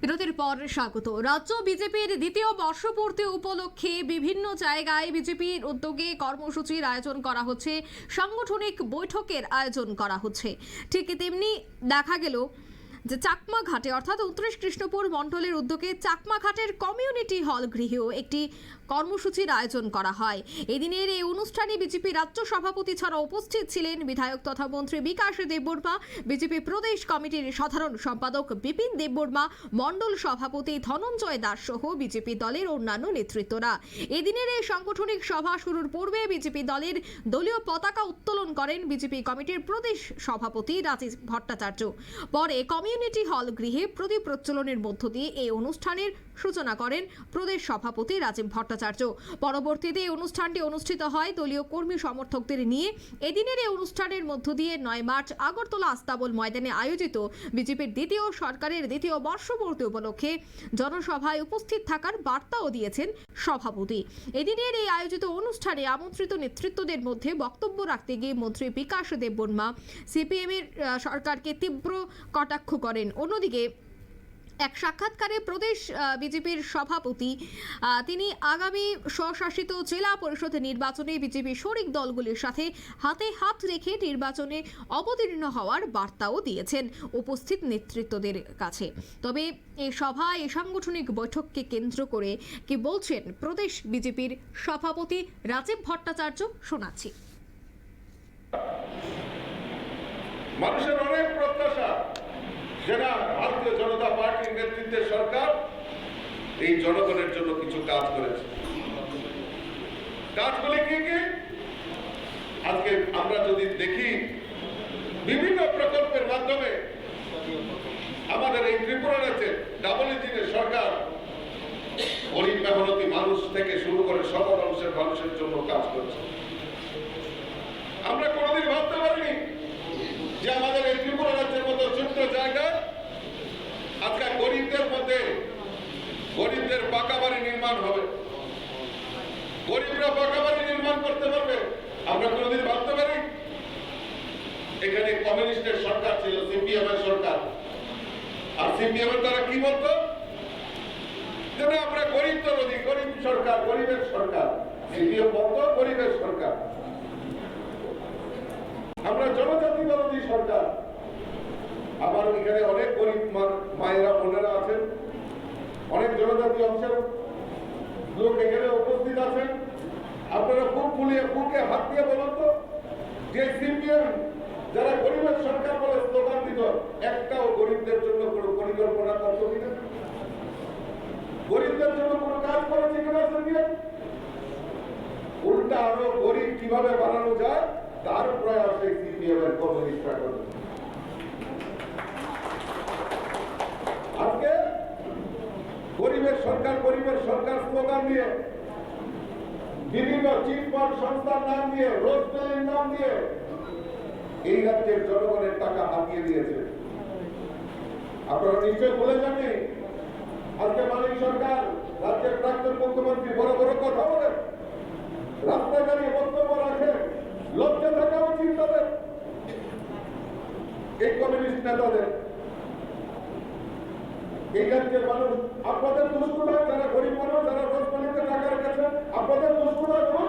বিরতির পর স্বাগত। রাজ্য বিজেপির দ্বিতীয় বর্ষপূর্তি উপলক্ষে বিভিন্ন জায়গায় বিজেপির উদ্যোগে কর্মসূচির আয়োজন করা হচ্ছে, সাংগঠনিক বৈঠকের আয়োজন করা হচ্ছে। ঠিক তেমনি দেখা গেল যে চাকমা ঘাটে, অর্থাৎ উত্তরেশ কৃষ্ণপুর মণ্ডলের উদ্যোগে চাকমা ঘাটের কমিউনিটি হল গৃহেও একটি কর্মসূচির আয়োজন করা হয়। এদিনের এই অনুষ্ঠানে বিজেপি রাজ্য সভাপতি ছাড়া উপস্থিত ছিলেন বিধায়ক তথা মন্ত্রী বিকাশ দেববর্মা, বিজেপি প্রদেশ কমিটির সাধারণ সম্পাদক বিপিন দেববর্মা, মণ্ডল সভাপতি ধনঞ্জয় দাস সহ বিজেপি দলের অন্যান্য নেতৃত্বরা। এদিনের এই সাংগঠনিক সভা শুরুর পূর্বে বিজেপি দলের দলীয় পতাকা উত্তোলন করেন বিজেপি কমিটির প্রদেশ সভাপতি রাজীব ভট্টাচার্য। পরে কমিউনিটি হল গৃহে প্রদীপ প্রজ্বলনের মধ্য দিয়ে এই অনুষ্ঠানের সূচনা করেন প্রদেশ সভাপতি রাজীব ভট্টাচার্য। পরবর্তীতে এই অনুষ্ঠানটি অনুষ্ঠিত হয় দলীয় কর্মী সমর্থকদের নিয়ে। এদিনের এই অনুষ্ঠানের মধ্য দিয়ে নয় মার্চ আগরতলা আস্তাবল ময়দানে আয়োজিত বিজেপির দ্বিতীয় সরকারের দ্বিতীয় বর্ষপূর্তি উপলক্ষে জনসভায় উপস্থিত থাকার বার্তাও দিয়েছেন সভাপতি। এদিনের এই আয়োজিত অনুষ্ঠানে আমন্ত্রিত নেতৃত্বদের মধ্যে বক্তব্য রাখতে গিয়ে মন্ত্রী বিকাশ দেববর্মা সিপিএম এর সরকারকে তীব্র কটাক্ষ করেন। অন্যদিকে এক সাক্ষাৎকারে প্রদেশ বিজেপির সভাপতি তিনি আগামী স্বশাসিত জেলা পরিষদ নির্বাচনে বিজেপি শরিক দলগুলির সাথে হাতে হাত রেখে নির্বাচনে অবতীর্ণ হওয়ার বার্তাও দিয়েছেন উপস্থিত নেতৃত্বদের কাছে। তবে এই সভা এই সাংগঠনিক বৈঠককে কেন্দ্র করে কি বলছেন প্রদেশ বিজেপির সভাপতি রাজীব ভট্টাচার্য, শোনাচ্ছি। মানুষের অনেক প্রত্যাশা যে ভারতীয় জনতা পার্টির নেতৃত্বে সরকার এই জনগণের জন্য কিছু কাজ করেছে। কাজগুলি কি কি? আজকে আমরা যদি দেখি বিভিন্ন প্রকল্পের মাধ্যমে আমাদের এই ত্রিপুরা রাজ্যে ডাবল ইঞ্জিনের সরকার গরিব মেহনতি মানুষ থেকে শুরু করে সকল অংশের মানুষের জন্য কাজ করছে আমরা কোনোদিন ভাবতে পারিনি যে আমাদের এই ত্রিপুরা রাজ্যের মতো ছোট্ট জায়গায় আজকে গরিবদের মধ্যে গরিবদের পাকা বাড়ি নির্মাণ হবে। গরিবরা পাকা নির্মাণ করতে পারবে। আমরা কোনোদিন ভাবতে পারি? এখানে কমিউনিস্টের সরকার ছিল সিপিএম এর সরকার। আর সিপিএম এর তারা কি বলতো? আমরা গরিব তরদি গরিব সরকার, গরিবের সরকার। সিপিএম বলতো, গরিবের সরকার। আমরা জনজাতি বিরোধী সরকার। আবার এখানে অনেক গরিব মায়েরা, বোনেরা আছেন। অনেক জনজাতি অংশের লোক এখানে উপস্থিত আছেন। আপনারা খুব ফুলিয়ে, বুকে হাত দিয়ে বলুন তো, যে সিপিএম, যারা গরিবের সরকার বলে স্লোগান দিত, একটাও গরিবদের জন্য কোনো পরিকল্পনা করতো কিনা? গরিবদের জন্য কোনো কাজ করেছে কিনা সিপিএম? উল্টা আরও গরিব কীভাবে বানানো যায়, তার প্রয়াস এই সিপিএম এর কমিউনিস্টরা করবে আজকে গরিবের সরকার, গরিবের স্লোগান দিয়ে, বিভিন্ন চিটফান্ড সংস্থার নাম দিয়ে রোজ বেলের নাম দিয়ে এই রাজ্যের জনগণের টাকা হাতিয়ে দিয়েছে। আপনারা নিশ্চয় বলে যাননি, আজকে মানিক সরকার রাজ্যের প্রাক্তন মুখ্যমন্ত্রী বড় বড় কথা বলেন দাঁড়িয়ে বক্তব্য রাখে লজ্জা থাকা উচিত তাদের এই কমিউনিস্ট নেতাদের, এই রাজ্যের মানুষ আপনাদের দুষ্ট নয় যারা গরিব মানুষ যারা রোজমালিতে টাকা রেখেছে আপনাদের দুষ্ট নয় তো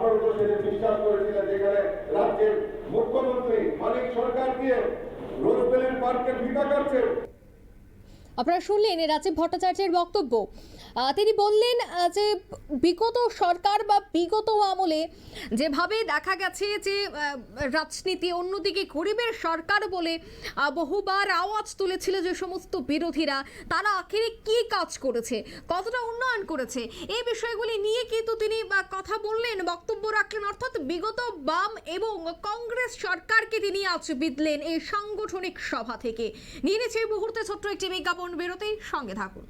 আপনারা তো বিশ্বাস করেছিলেন যেখানে রাজ্যের মুখ্যমন্ত্রী মালিক সরকার দিয়ে রোজবেলির পার্কের ভিটা কাটছে। আপনারা শুনলেন রাজীব ভট্টাচার্যের বক্তব্য। তিনি বললেন যে বিগত সরকার বা বিগত আমলে যেভাবে দেখা গেছে যে রাজনীতি অন্যদিকে গরিবের সরকার বলে বহুবার আওয়াজ তুলেছিল যে সমস্ত বিরোধীরা, তারা আখেরে কি কাজ করেছে, কতটা উন্নয়ন করেছে এই বিষয়গুলি নিয়ে কিন্তু তিনি কথা বললেন, বক্তব্য রাখলেন। অর্থাৎ বিগত বাম এবং কংগ্রেস সরকারকে তিনি আজ বিদলেন এই সাংগঠনিক সভা থেকে। নিয়ে নিচ্ছে এই মুহূর্তে ছোট্ট একটি বিজ্ঞাপন। বেরোতেই সঙ্গে থাকুন।